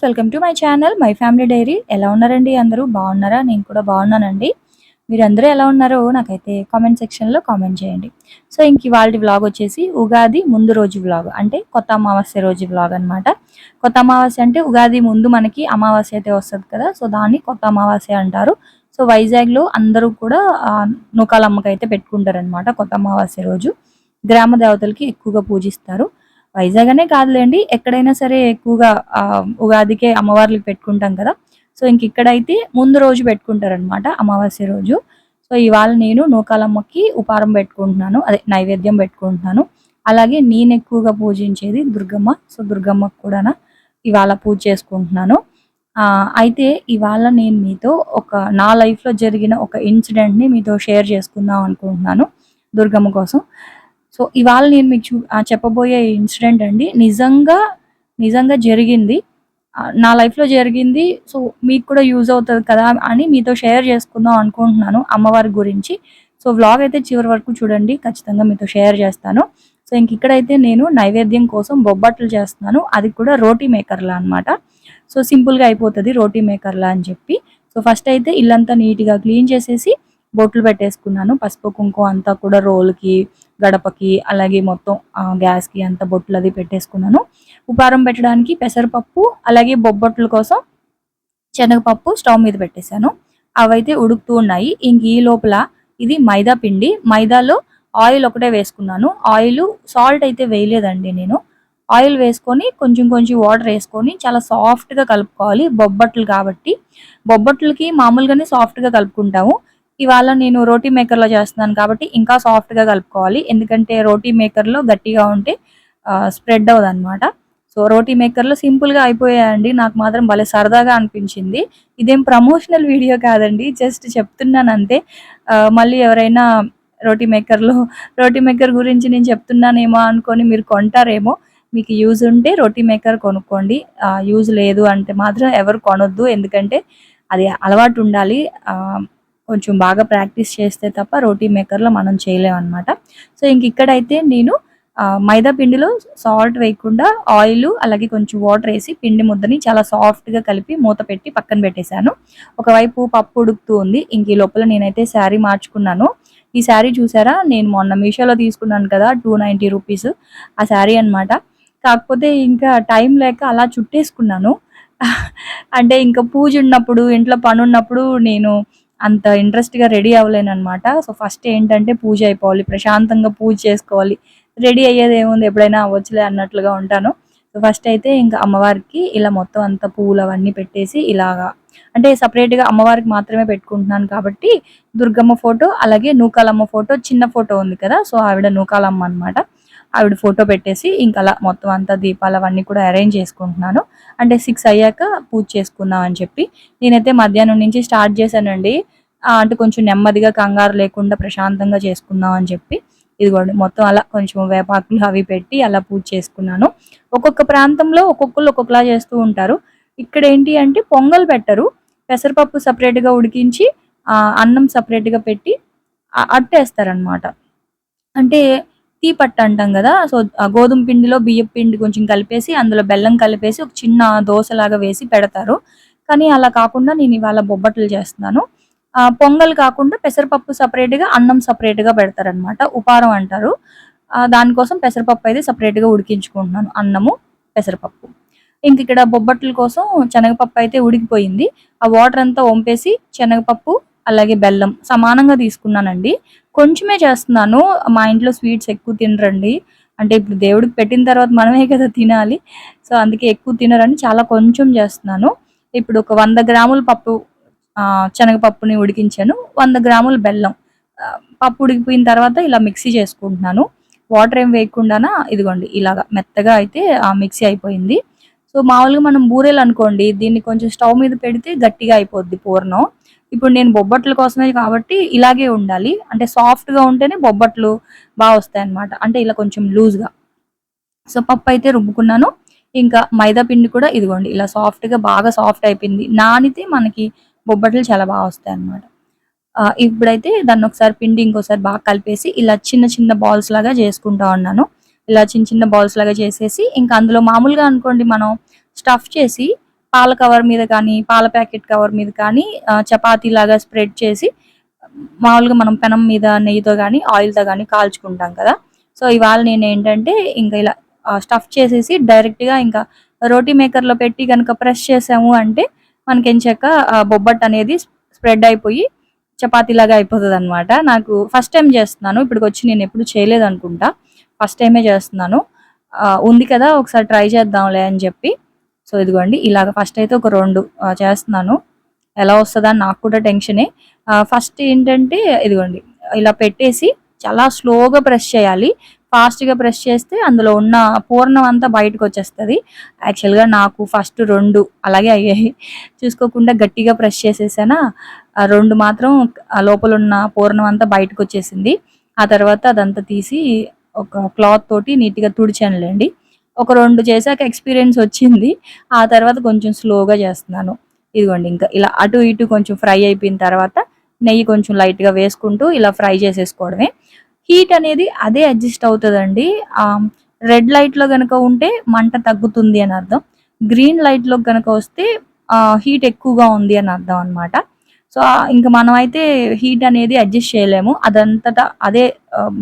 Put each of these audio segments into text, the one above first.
Friends welcome to my channel my family diary. ఎలా ఉన్నారండి? అందరూ బాగున్నారా? నేను కూడా బాగున్నానండి. మీరు అందరూ ఎలా ఉన్నారో నాకైతే కామెంట్ సెక్షన్లో కామెంట్ చేయండి. సో ఇంక ఇవాళ వ్లాగ్ వచ్చేసి ఉగాది ముందు రోజు వ్లాగ్ అంటే కొత్త అమావాస్య రోజు వ్లాగ్ అన్నమాట. కొత్త అమావాస్య అంటే ఉగాది ముందు మనకి అమావాస్య అయితే వస్తుంది కదా సో దాన్ని కొత్త అమావాస్య అంటారు. సో వైజాగ్లో అందరూ కూడా ఆ, నూకాలమ్మకి అయితే పెట్టుకుంటారనమాట కొత్త అమావాస్య రోజు. గ్రామ దేవతలకి ఎక్కువగా పూజిస్తారు. వైజాగ్ అనే కాదులేండి ఎక్కడైనా సరే ఎక్కువగా ఉగాదికే అమ్మవార్లకి పెట్టుకుంటాం కదా. సో ఇంక ఇక్కడైతే ముందు రోజు పెట్టుకుంటారనమాట అమావాస్య రోజు. సో ఇవాళ నేను నూకాలమ్మకి ఉపారం పెట్టుకుంటున్నాను అదే నైవేద్యం పెట్టుకుంటున్నాను. అలాగే నేను ఎక్కువగా పూజించేది దుర్గమ్మ సో దుర్గమ్మకు కూడా ఇవాళ పూజ చేసుకుంటున్నాను. అయితే ఇవాళ నేను మీతో ఒక నా లైఫ్లో జరిగిన ఒక ఇన్సిడెంట్ని మీతో షేర్ చేసుకుందాం అనుకుంటున్నాను దుర్గమ్మ కోసం. సో ఇవాళ నేను మీకు చూ చెప్పబోయే ఇన్సిడెంట్ అండి. నిజంగా నిజంగా జరిగింది. నా లైఫ్లో జరిగింది. సో మీకు కూడా యూజ్ అవుతుంది కదా అని మీతో షేర్ చేసుకుందాం అనుకుంటున్నాను అమ్మవారి గురించి. సో వ్లాగ్ అయితే చివరి వరకు చూడండి. ఖచ్చితంగా మీతో షేర్ చేస్తాను. సో ఇంక ఇక్కడైతే నేను నైవేద్యం కోసం బొబ్బట్లు చేస్తున్నాను. అది కూడా రోటీ మేకర్లా అనమాట సో సింపుల్గా అయిపోతుంది రోటీ మేకర్లా అని చెప్పి. సో ఫస్ట్ అయితే ఇల్లంతా నీట్గా క్లీన్ చేసేసి బొట్లు పెట్టేసుకున్నాను. పసుపు కుంకుమ అంతా కూడా రోల్కి గడపకి అలాగే మొత్తం గ్యాస్కి అంత బొట్లు అది పెట్టేసుకున్నాను. ఉపారం పెట్టడానికి పెసరపప్పు అలాగే బొబ్బట్ల కోసం శనగపప్పు స్టవ్ మీద పెట్టేశాను. అవైతే ఉడుకుతూ ఉన్నాయి. ఇంక ఈ లోపల ఇది మైదా పిండి. మైదాలో ఆయిల్ ఒకటే వేసుకున్నాను. ఆయిల్ సాల్ట్ అయితే వేయలేదండి నేను. ఆయిల్ వేసుకొని కొంచెం కొంచెం వాటర్ వేసుకొని చాలా సాఫ్ట్గా కలుపుకోవాలి. బొబ్బట్లు కాబట్టి. బొబ్బట్లకి మామూలుగానే సాఫ్ట్గా కలుపుకుంటాము. ఇవాళ నేను రోటీ మేకర్లో చేస్తున్నాను కాబట్టి ఇంకా సాఫ్ట్గా కలుపుకోవాలి. ఎందుకంటే రోటీ మేకర్లో గట్టిగా ఉంటే స్ప్రెడ్ అవ్వదు అనమాట సో రోటీ మేకర్లో సింపుల్గా అయిపోయాయండి. నాకు మాత్రం భలే సరదాగా అనిపించింది. ఇదేం ప్రమోషనల్ వీడియో కాదండి. జస్ట్ చెప్తున్నాను అంతే. మళ్ళీ ఎవరైనా రోటీ మేకర్లో రోటీ మేకర్ గురించి నేను చెప్తున్నానేమో అనుకొని మీరు కొంటారేమో మీకు యూజ్ ఉంటే రోటీ మేకర్ కొనుక్కోండి. యూజ్ లేదు అంటే మాత్రం ఎవరు కొనొద్దు. ఎందుకంటే అది అలవాటు ఉండాలి. కొంచెం బాగా ప్రాక్టీస్ చేస్తే తప్ప రోటీ మేకర్లో మనం చేయలేం అనమాట సో ఇంక ఇక్కడైతే నేను మైదా పిండిలో సాల్ట్ వేయకుండా ఆయిల్ అలాగే కొంచెం వాటర్ వేసి పిండి ముద్దని చాలా సాఫ్ట్గా కలిపి మూత పెట్టి పక్కన పెట్టేశాను. ఒకవైపు పప్పు ఉడుకుతూ ఉంది. ఇంక ఈ లోపల నేనైతే శారీ మార్చుకున్నాను. ఈ శారీ చూసారా? నేను మొన్న మీషోలో తీసుకున్నాను కదా టూ నైంటీ రూపీస్. ఆ శారీ అన్నమాట. కాకపోతే ఇంకా టైం లేక అలా చుట్టేసుకున్నాను. అంటే ఇంకా పూజ ఉన్నప్పుడు ఇంట్లో పని ఉన్నప్పుడు నేను అంత ఇంట్రెస్ట్గా రెడీ అవ్వలేను అనమాట సో ఫస్ట్ ఏంటంటే పూజ అయిపోవాలి ప్రశాంతంగా పూజ చేసుకోవాలి. రెడీ అయ్యేది ఏముంది? ఎప్పుడైనా అవ్వచ్చులే అన్నట్లుగా ఉంటాను. సో ఫస్ట్ అయితే ఇంకా అమ్మవారికి ఇలా మొత్తం అంతా పువ్వులు అవన్నీ పెట్టేసి ఇలాగా. అంటే సపరేట్గా అమ్మవారికి మాత్రమే పెట్టుకుంటున్నాను కాబట్టి దుర్గమ్మ ఫోటో అలాగే నూకాలమ్మ ఫోటో చిన్న ఫోటో ఉంది కదా? సో ఆవిడ నూకాలమ్మ అన్నమాట. ఆవిడ ఫోటో పెట్టేసి ఇంకా అలా మొత్తం అంతా దీపాలు అవన్నీ కూడా అరేంజ్ చేసుకుంటున్నాను. అంటే సిక్స్ అయ్యాక పూజ చేసుకుందాం అని చెప్పి. నేనైతే మధ్యాహ్నం నుంచి స్టార్ట్ చేశానండి. అంటే కొంచెం నెమ్మదిగా కంగారు లేకుండా ప్రశాంతంగా చేసుకుందాం అని చెప్పి. ఇదిగోండి మొత్తం అలా కొంచెం వేపాకులు అవి పెట్టి అలా పూజ చేసుకున్నాను. ఒక్కొక్క ప్రాంతంలో ఒక్కొక్కరు ఒక్కొక్కలా చేస్తూ ఉంటారు. ఇక్కడ ఏంటి అంటే పొంగల్ పెట్టరు. పెసరపప్పు సపరేట్గా ఉడికించి అన్నం సపరేట్గా పెట్టి అట్టేస్తారనమాట అంటే తీ పట్టు అంటాం కదా. సో ఆ గోధుమ పిండిలో బియ్యం పిండి కొంచెం కలిపేసి అందులో బెల్లం కలిపేసి ఒక చిన్న దోశలాగా వేసి పెడతారు. కానీ అలా కాకుండా నేను ఇవాళ బొబ్బట్లు చేస్తున్నాను. ఆ, పొంగల్ కాకుండా పెసరపప్పు సపరేట్గా అన్నం సపరేట్గా పెడతారనమాట ఉపారం అంటారు. దానికోసం పెసరపప్పు అయితే సపరేట్గా ఉడికించుకుంటున్నాను. అన్నము పెసరపప్పు. ఇంక ఇక్కడ బొబ్బట్ల కోసం శనగపప్పు అయితే ఉడికిపోయింది. ఆ వాటర్ అంతా వంపేసి శనగపప్పు అలాగే బెల్లం సమానంగా తీసుకున్నానండి. కొంచెమే చేస్తున్నాను. మా ఇంట్లో స్వీట్స్ ఎక్కువ తినరండి. అంటే ఇప్పుడు దేవుడికి పెట్టిన తర్వాత మనమే కదా తినాలి. సో అందుకే ఎక్కువ తినరని చాలా కొంచెం చేస్తున్నాను. ఇప్పుడు ఒక వంద గ్రాముల పప్పు శనగపప్పుని ఉడికించాను. వంద గ్రాముల బెల్లం. పప్పు ఉడికిపోయిన తర్వాత ఇలా మిక్సీ చేసుకుంటున్నాను. వాటర్ ఏం వేయకుండానా ఇదిగోండి ఇలాగా మెత్తగా అయితే ఆ మిక్సీ అయిపోయింది. సో మామూలుగా మనం బూరెలు అనుకోండి దీన్ని కొంచెం స్టవ్ మీద పెడితే గట్టిగా అయిపోద్ది పూర్ణం. ఇప్పుడు నేను బొబ్బట్ల కోసమే కాబట్టి ఇలాగే ఉండాలి. అంటే సాఫ్ట్గా ఉంటేనే బొబ్బట్లు బాగా వస్తాయి అనమాట అంటే ఇలా కొంచెం లూజ్గా సో పప్పు అయితే రుబ్బుకున్నాను. ఇంకా మైదా పిండి కూడా ఇదిగోండి ఇలా సాఫ్ట్గా బాగా సాఫ్ట్ అయిపోయింది. నానితే మనకి బొబ్బట్లు చాలా బాగా వస్తాయి అనమాట ఇప్పుడైతే దాన్ని ఒకసారి పిండి ఇంకోసారి బాగా కలిపేసి ఇలా చిన్న చిన్న బాల్స్ లాగా చేసుకుంటా ఉన్నాను. ఇలా చిన్న చిన్న బాల్స్ లాగా చేసేసి ఇంకా అందులో మామూలుగా అనుకోండి మనం స్టఫ్ చేసి పాల కవర్ మీద కానీ పాల ప్యాకెట్ కవర్ మీద కానీ చపాతీ లాగా స్ప్రెడ్ చేసి మామూలుగా మనం పెనం మీద నెయ్యితో కానీ ఆయిల్తో కానీ కాల్చుకుంటాం కదా. సో ఇవాళ నేను ఏంటంటే ఇంకా ఇలా స్టఫ్ చేసేసి డైరెక్ట్గా ఇంకా రోటీ మేకర్లో పెట్టి కనుక ప్రెస్ చేసాము అంటే మనకి ఎంచాక బొబ్బట్ అనేది స్ప్రెడ్ అయిపోయి చపాతీ లాగా అయిపోతుంది అనమాట నాకు ఫస్ట్ టైం చేస్తున్నాను. ఇప్పటికి వచ్చి నేను ఎప్పుడు చేయలేదు అనుకుంటా. ఫస్ట్ టైమే చేస్తున్నాను. ఉంది కదా ఒకసారి ట్రై చేద్దాంలే అని చెప్పి. సో ఇదిగోండి ఇలాగ ఫస్ట్ అయితే ఒక రెండు చేస్తున్నాను. ఎలా వస్తుందా నాకు కూడా టెన్షనే ఫస్ట్ ఏంటంటే ఇదిగోండి ఇలా పెట్టేసి చాలా స్లోగా ప్రెస్ చేయాలి. ఫాస్ట్గా ప్రెస్ చేస్తే అందులో ఉన్న పూర్ణం అంతా బయటకు వచ్చేస్తుంది. యాక్చువల్గా నాకు ఫస్ట్ రెండు అలాగే అయ్యాయి చూసుకోకుండా గట్టిగా ప్రెస్ చేసేసానా? రెండు మాత్రం లోపల ఉన్న పూర్ణం అంతా బయటకు వచ్చేసింది. ఆ తర్వాత అదంతా తీసి ఒక క్లాత్ తోటి నీట్గా తుడిచానులేండి. ఒక రెండు చేశాక ఎక్స్పీరియన్స్ వచ్చింది. ఆ తర్వాత కొంచెం స్లోగా చేస్తున్నాను. ఇదిగోండి ఇంకా ఇలా అటు ఇటు కొంచెం ఫ్రై అయిపోయిన తర్వాత నెయ్యి కొంచెం లైట్గా వేసుకుంటూ ఇలా ఫ్రై చేసేసుకోవడమే. హీట్ అనేది అదే అడ్జస్ట్ అవుతుందండి. రెడ్ లైట్లో కనుక ఉంటే మంట తగ్గుతుంది అని అర్థం. గ్రీన్ లైట్లో కనుక వస్తే హీట్ ఎక్కువగా ఉంది అని అర్థం అనమాట సో ఇంకా మనం అయితే హీట్ అనేది అడ్జస్ట్ చేయలేము. అదంతటా అదే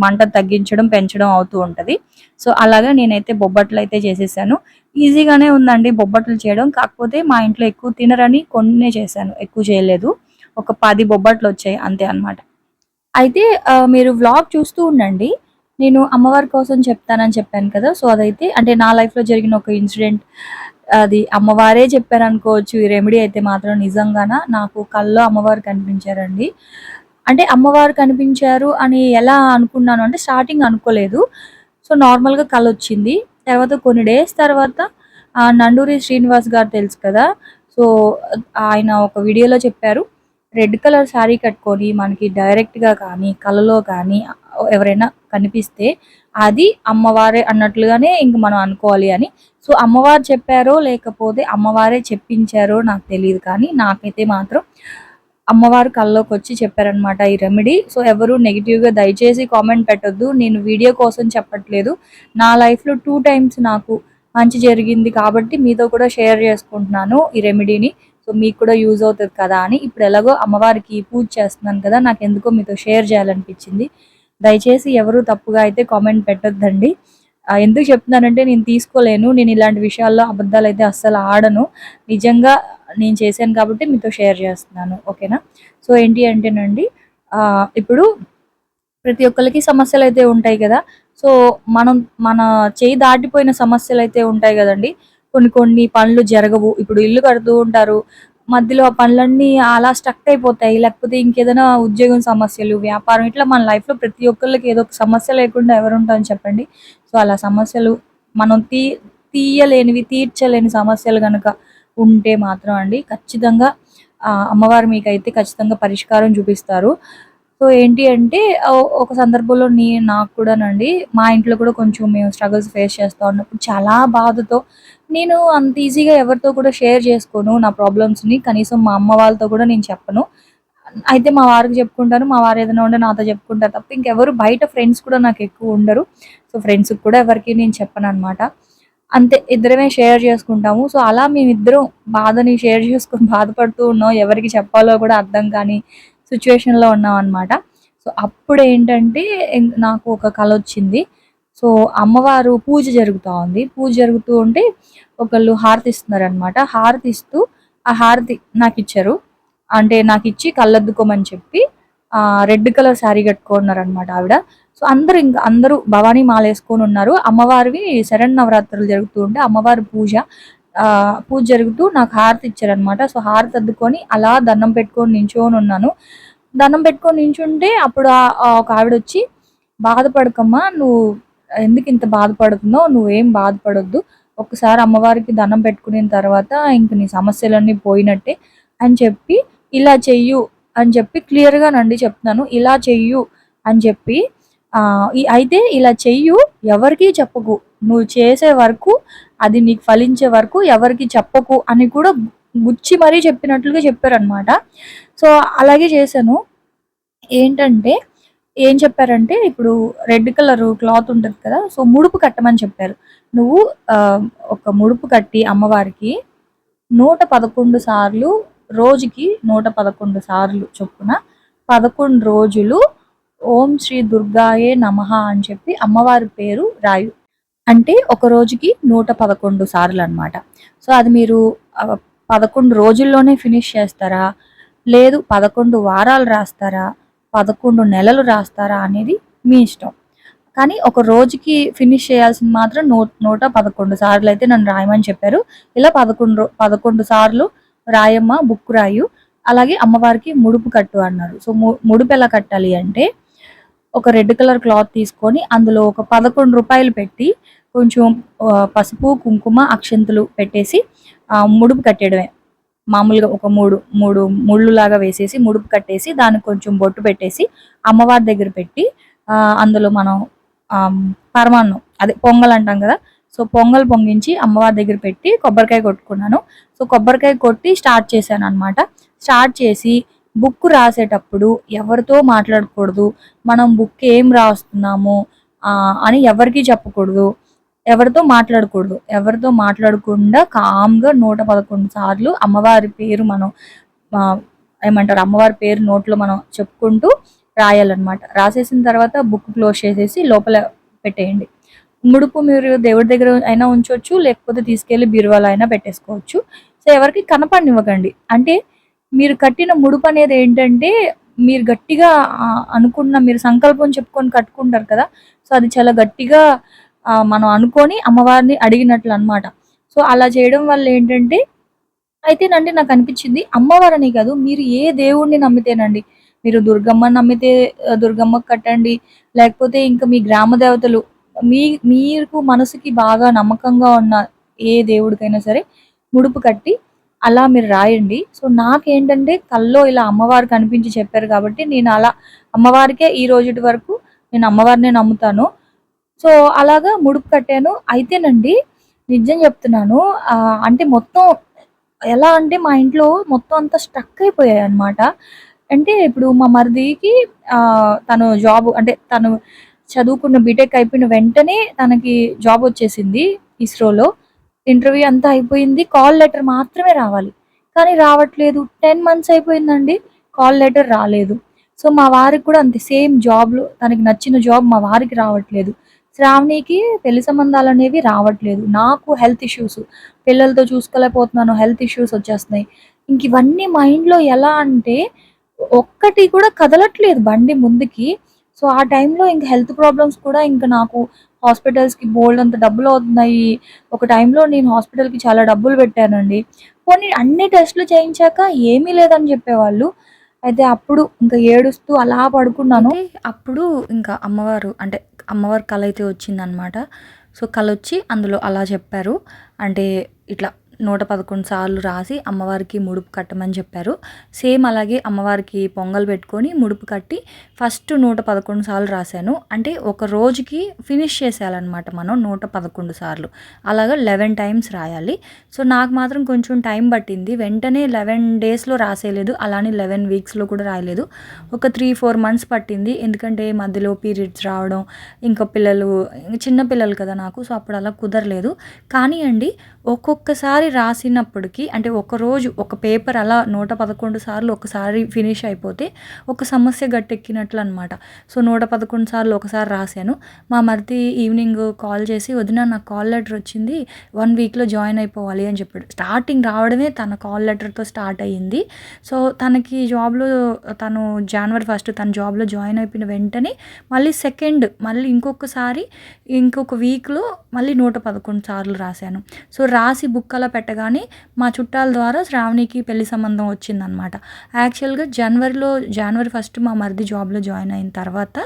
మంట తగ్గించడం పెంచడం అవుతూ ఉంటుంది. సో అలాగా నేనైతే బొబ్బట్లు అయితే చేసేసాను. ఈజీగానే ఉందండి బొబ్బట్లు చేయడం. కాకపోతే మా ఇంట్లో ఎక్కువ తినరని కొన్నే చేశాను. ఎక్కువ చేయలేదు. ఒక పది బొబ్బట్లు వచ్చాయి అంతే అన్నమాట. అయితే మీరు వ్లాగ్ చూస్తూ ఉండండి. నేను అమ్మవారి కోసం చెప్తానని చెప్పాను కదా. సో అదైతే అంటే నా లైఫ్లో జరిగిన ఒక ఇన్సిడెంట్ అది అమ్మవారే చెప్పారు అనుకోవచ్చు ఈ రెమెడీ అయితే మాత్రం నిజంగాన? నాకు కల్లో అమ్మవారు కనిపించారండి. అంటే అమ్మవారు కనిపించారు అని ఎలా అనుకున్నాను అంటే స్టార్టింగ్ అనుకోలేదు. సో నార్మల్గా కళ వచ్చింది. తర్వాత కొన్ని డేస్ తర్వాత నండూరి శ్రీనివాస్ గారు తెలుసు కదా? సో ఆయన ఒక వీడియోలో చెప్పారు. రెడ్ కలర్ శారీ కట్టుకొని మనకి డైరెక్ట్గా కానీ కళలో కానీ ఎవరైనా కనిపిస్తే అది అమ్మవారే అన్నట్లుగానే ఇంక మనం అనుకోవాలి అని సో అమ్మవారు చెప్పారో లేకపోతే అమ్మవారే చెప్పించారో నాకు తెలియదు కానీ నాకైతే మాత్రం అమ్మవారు కల్లోకి వచ్చి చెప్పారనమాట ఈ రెమెడీ సో ఎవరు నెగిటివ్గా దయచేసి కామెంట్ పెట్టొద్దు. నేను వీడియో కోసం చెప్పట్లేదు. నా లైఫ్లో టూ టైమ్స్ నాకు మంచి జరిగింది కాబట్టి మీతో కూడా షేర్ చేసుకుంటున్నాను ఈ రెమెడీని సో మీకు కూడా యూజ్ అవుతుంది కదా అని ఇప్పుడు ఎలాగో అమ్మవారికి పూజ చేస్తున్నాను కదా నాకు ఎందుకో మీతో షేర్ చేయాలనిపించింది. దయచేసి ఎవరు తప్పుగా అయితే కామెంట్ పెట్టొద్దండి. ఎందుకు చెప్తున్నానంటే నేను తీసుకోలేను నేను ఇలాంటి విషయాల్లో అబద్ధాలు అయితే అస్సలు ఆడను. నిజంగా నేను చేశాను కాబట్టి మీతో షేర్ చేస్తున్నాను ఓకేనా? సో ఏంటి అంటేనండి ఆ, ఇప్పుడు ప్రతి ఒక్కరికి సమస్యలు అయితే ఉంటాయి కదా. సో మనం మన చేయి దాటిపోయిన సమస్యలు అయితే ఉంటాయి కదండి. కొన్ని కొన్ని పనులు జరగవు. ఇప్పుడు ఇల్లు కడుతూ ఉంటారు మధ్యలో ఆ పనులన్నీ అలా స్టక్ అయిపోతాయి. లేకపోతే ఇంకేదైనా ఉద్యోగం సమస్యలు వ్యాపారం ఇట్లా మన లైఫ్లో ప్రతి ఒక్కరికి ఏదో ఒక సమస్య లేకుండా ఎవరుంటారని చెప్పండి. సో అలా సమస్యలు మనం తీ తీయలేనివి తీర్చలేని సమస్యలు కనుక ఉంటే మాత్రం అండి ఖచ్చితంగా అమ్మవారు మీకైతే ఖచ్చితంగా పరిష్కారం చూపిస్తారు. సో ఏంటి అంటే ఒక సందర్భంలో నీ నాకు కూడానండి మా ఇంట్లో కూడా కొంచెం మేము స్ట్రగుల్స్ ఫేస్ చేస్తూ ఉన్నప్పుడు చాలా బాధతో నేను అంత ఈజీగా ఎవరితో కూడా షేర్ చేసుకోను నా ప్రాబ్లమ్స్ని. కనీసం మా అమ్మ వాళ్ళతో కూడా నేను చెప్పను. అయితే మా వారికి చెప్పుకుంటాను మా వారు ఏదైనా ఉంటే నాతో చెప్పుకుంటారు తప్ప ఇంకెవరు బయట ఫ్రెండ్స్ కూడా నాకు ఎక్కువ ఉండరు. సో ఫ్రెండ్స్కి కూడా ఎవరికి నేను చెప్పను అనమాట అంతే ఇద్దరమే షేర్ చేసుకుంటాము. సో అలా మేమిద్దరం బాధని షేర్ చేసుకొని బాధపడుతూ ఉన్నాం. ఎవరికి చెప్పాలో కూడా అర్థం కాని సిచ్యువేషన్లో ఉన్నాం అనమాట సో అప్పుడు ఏంటంటే నాకు ఒక కళ వచ్చింది సో అమ్మవారు పూజ జరుగుతూ ఉంది. పూజ జరుగుతూ ఉంటే ఒకళ్ళు హారతి ఇస్తున్నారు అనమాట హారతి ఇస్తూ ఆ హారతి నాకు ఇచ్చారు అంటే నాకు ఇచ్చి కళ్ళద్దుకోమని చెప్పి రెడ్ కలర్ శారీ కట్టుకున్నారు అనమాట ఆవిడ. సో అందరూ ఇంకా అందరూ భవానీ మాల వేసుకొని ఉన్నారు. అమ్మవారివి శరణ్ నవరాత్రులు జరుగుతూ ఉంటే అమ్మవారి పూజ ఆ పూజ జరుగుతూ నాకు హారతి ఇచ్చారనమాట సో హారతి అద్దుకొని అలా దండం పెట్టుకొని నించొని ఉన్నాను. దండం పెట్టుకొని నించుంటే అప్పుడు ఒక ఆవిడ వచ్చి బాధపడకమ్మా నువ్వు ఎందుకు ఇంత బాధపడుతుందో నువ్వేం బాధపడొద్దు. ఒకసారి అమ్మవారికి దండం పెట్టుకున్న తర్వాత ఇంక నీ సమస్యలన్నీ పోయినట్టే అని చెప్పి ఇలా చెయ్యు అని చెప్పి క్లియర్గా నండి చెప్తున్నాను. ఇలా చెయ్యు అని చెప్పి అయితే ఇలా చెయ్యు ఎవరికి చెప్పకు. నువ్వు చేసే వరకు అది నీకు ఫలించే వరకు ఎవరికి చెప్పకు అని కూడా గుచ్చి మరీ చెప్పినట్లుగా చెప్పారనమాట సో అలాగే చేశాను. ఏంటంటే ఏం చెప్పారంటే ఇప్పుడు రెడ్ కలర్ క్లాత్ ఉంటుంది కదా సో ముడుపు కట్టమని చెప్పారు. నువ్వు ఒక ముడుపు కట్టి అమ్మవారికి నూట పదకొండు సార్లు రోజుకి నూట పదకొండు సార్లు చొప్పున పదకొండు రోజులు ఓం శ్రీ దుర్గాయే నమః అని చెప్పి అమ్మవారి పేరు రాయు. అంటే ఒక రోజుకి నూట పదకొండు సార్లు అన్నమాట. సో అది మీరు పదకొండు రోజుల్లోనే ఫినిష్ చేస్తారా? లేదు పదకొండు వారాలు రాస్తారా? పదకొండు నెలలు రాస్తారా అనేది మీ ఇష్టం. కానీ ఒక రోజుకి ఫినిష్ చేయాల్సింది మాత్రం నూ నూట పదకొండు సార్లు అయితే నన్ను రాయమని చెప్పారు. ఇలా పదకొండు పదకొండు సార్లు రాయమ్మ బుక్ రాయు. అలాగే అమ్మవారికి ముడుపు కట్టు అన్నారు. సో ముడుపు ఎలా కట్టాలి అంటే ఒక రెడ్ కలర్ క్లాత్ తీసుకొని అందులో ఒక పదకొండు రూపాయలు పెట్టి కొంచెం పసుపు కుంకుమ అక్షంతులు పెట్టేసి ముడుపు కట్టేయడమే. మామూలుగా ఒక మూడు మూడు ముళ్ళు లాగా వేసేసి ముడుపు కట్టేసి దానికి కొంచెం బొట్టు పెట్టేసి అమ్మవారి దగ్గర పెట్టి అందులో మనం పరమాన్నం అదే పొంగల్ అంటాం కదా సో పొంగల్ పొంగించి అమ్మవారి దగ్గర పెట్టి కొబ్బరికాయ కొట్టుకున్నాను. సో కొబ్బరికాయ కొట్టి స్టార్ట్ చేశాను అనమాట స్టార్ట్ చేసి బుక్ రాసేటప్పుడు ఎవరితో మాట్లాడకూడదు మనం బుక్ ఏం రాస్తున్నాము అని ఎవరికీ చెప్పకూడదు. ఎవరితో మాట్లాడకూడదు. ఎవరితో మాట్లాడకుండా కామ్గా నూట పదకొండు సార్లు అమ్మవారి పేరు మనం ఏమంటారు అమ్మవారి పేరు నోట్లో మనం చెప్పుకుంటూ రాయాలన్నమాట. రాసేసిన తర్వాత బుక్ క్లోజ్ చేసేసి లోపల పెట్టేయండి. ముడుపు మీరు దేవుడి దగ్గర అయినా ఉంచవచ్చు లేకపోతే తీసుకెళ్ళి బీరువాలో అయినా పెట్టేసుకోవచ్చు. సో ఎవరికి కనపడనివ్వకండి. అంటే మీరు కట్టిన ముడుపు అనేది ఏంటంటే మీరు గట్టిగా అనుకున్న మీరు సంకల్పం చెప్పుకొని కట్టుకుంటారు కదా సో అది చాలా గట్టిగా మనం అనుకొని అమ్మవారిని అడిగినట్లు అన్నమాట. సో అలా చేయడం వల్ల ఏంటంటే అయితేనండి నాకు అనిపించింది అమ్మవారని కాదు మీరు ఏ దేవుణ్ణి నమ్మితేనండి మీరు దుర్గమ్మ నమ్మితే దుర్గమ్మ కట్టండి లేకపోతే ఇంకా మీ గ్రామ దేవతలు మీ మీకు మనసుకి బాగా నమ్మకంగా ఉన్న ఏ దేవుడికైనా సరే ముడుపు కట్టి అలా మీరు రాయండి. సో నాకేంటంటే కల్లో ఇలా అమ్మవారు కనిపించి చెప్పారు కాబట్టి నేను అలా అమ్మవారికే ఈ రోజుటి వరకు నేను అమ్మవారినే నమ్ముతాను. సో అలాగా ముడుపు కట్టాను. అయితేనండి నిజం చెప్తున్నాను అంటే మొత్తం ఎలా అంటే మా ఇంట్లో మొత్తం అంతా స్ట్రక్ అయిపోయాయి అన్నమాట. అంటే ఇప్పుడు మా మరిదికి తను జాబ్ అంటే తను చదువుకున్న బీటెక్ అయిపోయిన వెంటనే తనకి జాబ్ వచ్చేసింది ఇస్రోలో. ఇంటర్వ్యూ అంతా అయిపోయింది కాల్ లెటర్ మాత్రమే రావాలి. కానీ రావట్లేదు టెన్ మంత్స్ అయిపోయిందండి కాల్ లెటర్ రాలేదు. సో మా వారికి కూడా అంతే సేమ్ జాబ్లో తనకి నచ్చిన జాబ్ మా వారికి రావట్లేదు. శ్రావణికి పెళ్ళి సంబంధాలు అనేవి రావట్లేదు. నాకు హెల్త్ ఇష్యూస్ పిల్లలతో చూసుకోలేకపోతున్నాను హెల్త్ ఇష్యూస్ వచ్చేస్తున్నాయి. ఇంక ఇవన్నీ మైండ్లో ఎలా అంటే ఒక్కటి కూడా కదలట్లేదు బండి ముందుకి. సో ఆ టైంలో ఇంక హెల్త్ ప్రాబ్లమ్స్ కూడా ఇంకా నాకు హాస్పిటల్స్కి బోల్డ్ అంత డబ్బులు అవుతున్నాయి. ఒక టైంలో నేను హాస్పిటల్కి చాలా డబ్బులు పెట్టానండి. పోనీ అన్ని టెస్టులు చేయించాక ఏమీ లేదని చెప్పేవాళ్ళు. అయితే అప్పుడు ఇంకా ఏడుస్తూ అలా పడుకున్నాను. అప్పుడు ఇంకా అమ్మవారు అంటే అమ్మవారి కళ అయితే వచ్చిందనమాట సో కళ వచ్చి అందులో అలా చెప్పారు. అంటే ఇట్లా నూట పదకొండు సార్లు రాసి అమ్మవారికి ముడుపు కట్టమని చెప్పారు. సేమ్ అలాగే అమ్మవారికి పొంగల్ పెట్టుకొని ముడుపు కట్టి ఫస్ట్ నూట పదకొండు సార్లు రాశాను. అంటే ఒక రోజుకి ఫినిష్ చేసేయాలన్నమాట మనం నూట పదకొండు సార్లు. అలాగా లెవెన్ టైమ్స్ రాయాలి. సో నాకు మాత్రం కొంచెం టైం పట్టింది. వెంటనే లెవెన్ డేస్లో రాసేయలేదు. అలానే లెవెన్ వీక్స్లో కూడా రాయలేదు. ఒక త్రీ ఫోర్ మంత్స్ పట్టింది. ఎందుకంటే మధ్యలో పీరియడ్స్ రావడం ఇంకా పిల్లలు చిన్న పిల్లలు కదా నాకు సో అప్పుడు అలా కుదరలేదు. కానీ అండి ఒక్కొక్కసారి రాసినప్పటికీ అంటే ఒక రోజు ఒక పేపర్ అలా నూట పదకొండు సార్లు ఒకసారి ఫినిష్ అయిపోతే ఒక సమస్య గట్టెక్కినట్లు అనమాట సో నూట పదకొండు సార్లు ఒకసారి రాశాను. మా మరిది ఈవినింగ్ కాల్ చేసి వదిన నాకు కాల్ లెటర్ వచ్చింది. వన్ వీక్లో జాయిన్ అయిపోవాలి అని చెప్పాడు. స్టార్టింగ్ రావడమే తన కాల్ లెటర్తో స్టార్ట్ అయ్యింది. సో తనకి జాబ్లో తను జనవరి ఫస్ట్ తన జాబ్లో జాయిన్ అయిపోయిన వెంటనే మళ్ళీ సెకండ్ మళ్ళీ ఇంకొకసారి ఇంకొక వీక్లో మళ్ళీ నూట పదకొండు సార్లు రాశాను. సో రాసి బుక్ అలా పెట్టగానే మా చుట్టాల ద్వారా శ్రావణికి పెళ్ళి సంబంధం వచ్చిందనమాట యాక్చువల్గా జనవరిలో జనవరి ఫస్ట్ మా మరిది జాబ్లో జాయిన్ అయిన తర్వాత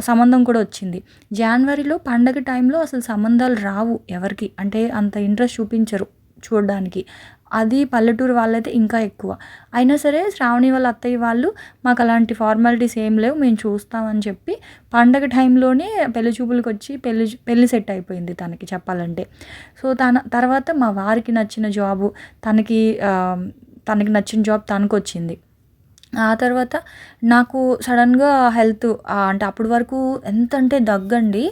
సంబంధం కూడా వచ్చింది. జనవరిలో పండగ టైంలో అసలు సంబంధాలు రావు ఎవరికి. అంటే అంత ఇంట్రెస్ట్ చూపించరు చూడడానికి. అది పల్లెటూరు వాళ్ళైతే ఇంకా ఎక్కువ. అయినా సరే శ్రావణి వాళ్ళ అత్తయ్య వాళ్ళు మాకు అలాంటి ఫార్మాలిటీస్ ఏం లేవు మేము చూస్తామని చెప్పి పండగ టైంలోనే పెళ్ళి చూపులకు వచ్చి పెళ్ళి పెళ్ళి సెట్ అయిపోయింది తనకి చెప్పాలంటే. సో తన తర్వాత మా వారికి నచ్చిన జాబు తనకి తనకి నచ్చిన జాబ్ తనకు వచ్చింది ఆ తర్వాత నాకు సడన్‌గా హెల్త్ అంటే అప్పటి వరకు ఎంత అంటే దగ్గండి.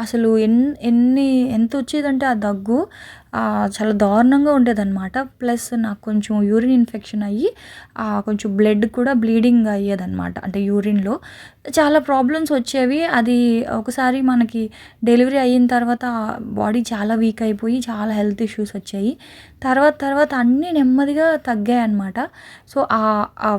అసలు ఎన్ ఎన్ని ఎంత వచ్చేదంటే ఆ దగ్గు. చాలా దారుణంగా ఉండేదనమాట. ప్లస్ నాకు కొంచెం యూరిన్ ఇన్ఫెక్షన్ అయ్యి కొంచెం బ్లడ్ కూడా బ్లీడింగ్ అయ్యేదనమాట. అంటే యూరిన్‌లో చాలా ప్రాబ్లమ్స్ వచ్చేవి. అది ఒకసారి మనకి డెలివరీ అయిన తర్వాత బాడీ చాలా వీక్ అయిపోయి చాలా హెల్త్ ఇష్యూస్ వచ్చాయి. తర్వాత తర్వాత అన్నీ నెమ్మదిగా తగ్గాయనమాట. సో, ఆ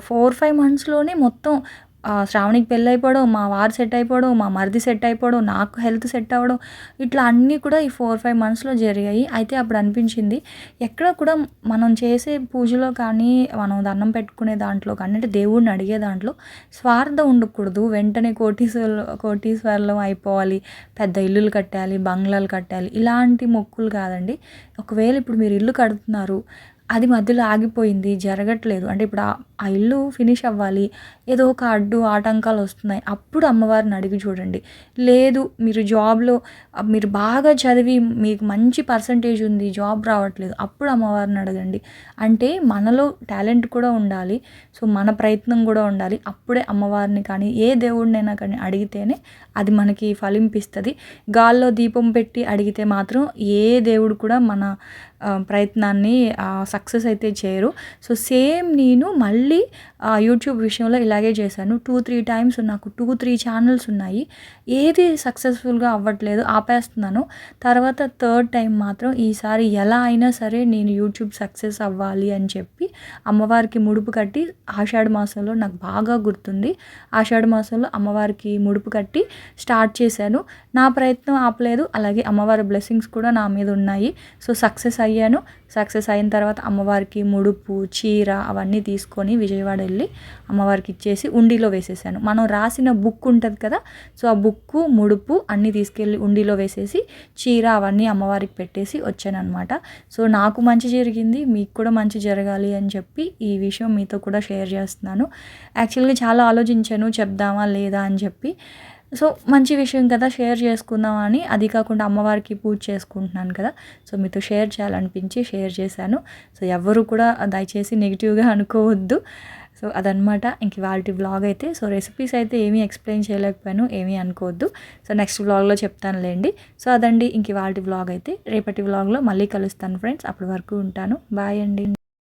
4, 5 మంత్స్‌లోనే మొత్తం ఆహ్, శ్రావణికి పెళ్ళయిపోవడం, మా వారు సెట్ అయిపోవడం, మా మరిది సెట్ అయిపోవడం, నాకు హెల్త్ సెట్ అవ్వడం, ఇట్లా అన్నీ కూడా ఈ 4, 5 మంత్స్‌లో జరిగాయి. అయితే అప్పుడు అనిపించింది ఎక్కడ కూడా మనం చేసే పూజలో కానీ, మనం దండం పెట్టుకునే దాంట్లో కానీ, అంటే దేవుడిని అడిగే దాంట్లో స్వార్థం ఉండకూడదు. వెంటనే కోటీశ్వరులు కోటీశ్వరులం అయిపోవాలి, పెద్ద ఇల్లులు కట్టాలి, బంగ్లాలు కట్టాలి, ఇలాంటి మొక్కులు కాదండి. ఒకవేళ ఇప్పుడు మీరు ఇల్లు కడుతున్నారు. అది మధ్యలో ఆగిపోయింది. జరగట్లేదు. అంటే ఇప్పుడు ఆ ఇల్లు ఫినిష్ అవ్వాలి. ఏదో ఒక అడ్డు, ఆటంకాలు వస్తున్నాయి. అప్పుడు అమ్మవారిని అడిగి చూడండి. లేదు మీరు జాబ్‌లో మీరు బాగా చదివి మీకు మంచి పర్సెంటేజ్ ఉంది. జాబ్ రావట్లేదు. అప్పుడు అమ్మవారిని అడగండి. అంటే మనలో టాలెంట్ కూడా ఉండాలి. సో, మన ప్రయత్నం కూడా ఉండాలి. అప్పుడే అమ్మవారిని కానీ, ఏ దేవుడినైనా కానీ అడిగితేనే అది మనకి ఫలింపిస్తుంది గాల్లో దీపం పెట్టి అడిగితే మాత్రం ఏ దేవుడు కూడా మన ప్రయత్నాన్ని సక్సెస్ అయితే చేయరు. సో, సేమ్ నేను మళ్ళీ యూట్యూబ్ విషయంలో ఇలా అలాగే చేశాను. 2, 3 టైమ్స్ నాకు టూ త్రీ ఛానల్స్ ఉన్నాయి. ఏది సక్సెస్‌ఫుల్‌గా అవ్వట్లేదు. ఆపేస్తున్నాను. తర్వాత థర్డ్ టైం మాత్రం ఈసారి ఎలా అయినా సరే నేను యూట్యూబ్ సక్సెస్ అవ్వాలి అని చెప్పి అమ్మవారికి ముడుపు కట్టి ఆషాఢ మాసంలో నాకు బాగా గుర్తుంది. ఆషాఢ మాసంలో అమ్మవారికి ముడుపు కట్టి స్టార్ట్ చేశాను. నా ప్రయత్నం ఆపలేదు. అలాగే అమ్మవారి బ్లెస్సింగ్స్ కూడా నా మీద ఉన్నాయి. సో, సక్సెస్ అయ్యాను. సక్సెస్ అయిన తర్వాత అమ్మవారికి ముడుపు, చీర అవన్నీ తీసుకొని విజయవాడ వెళ్ళి అమ్మవారికి ఇచ్చేసి ఉండిలో వేసేసాను. మనం రాసిన బుక్ ఉంటుంది కదా! సో, ఆ బుక్కు, ముడుపు అన్నీ తీసుకెళ్ళి ఉండిలో వేసేసి చీర అవన్నీ అమ్మవారికి పెట్టేసి వచ్చాననమాట. సో, నాకు మంచి జరిగింది. మీకు కూడా మంచి జరగాలి అని చెప్పి ఈ విషయం మీతో కూడా షేర్ చేస్తున్నాను. యాక్చువల్‌గా చాలా ఆలోచించాను చెప్దామా? లేదా? అని చెప్పి. సో, మంచి విషయం కదా! షేర్ చేసుకుందాం అని అది కాకుండా అమ్మవారికి పూజ చేసుకుంటున్నాను కదా! సో, మీతో షేర్ చేయాలనిపించి షేర్ చేశాను. సో, ఎవ్వరు కూడా దయచేసి నెగిటివ్గా అనుకోవద్దు. సో, అదనమాట. ఇంక వాళ్ళ వ్లాగ్ అయితే. సో, రెసిపీస్ అయితే ఏమీ ఎక్స్‌ప్లెయిన్ చేయలేకపోయాను. ఏమీ అనుకోవద్దు. సో, నెక్స్ట్ వ్లాగ్‌లో చెప్తానులెండి. సో, అదండి ఇంక వాళ్ళ వ్లాగ్ అయితే. రేపటి వ్లాగ్‌లో మళ్ళీ కలుస్తాను ఫ్రెండ్స్. అప్పటి వరకు ఉంటాను. బాయ్ అండి.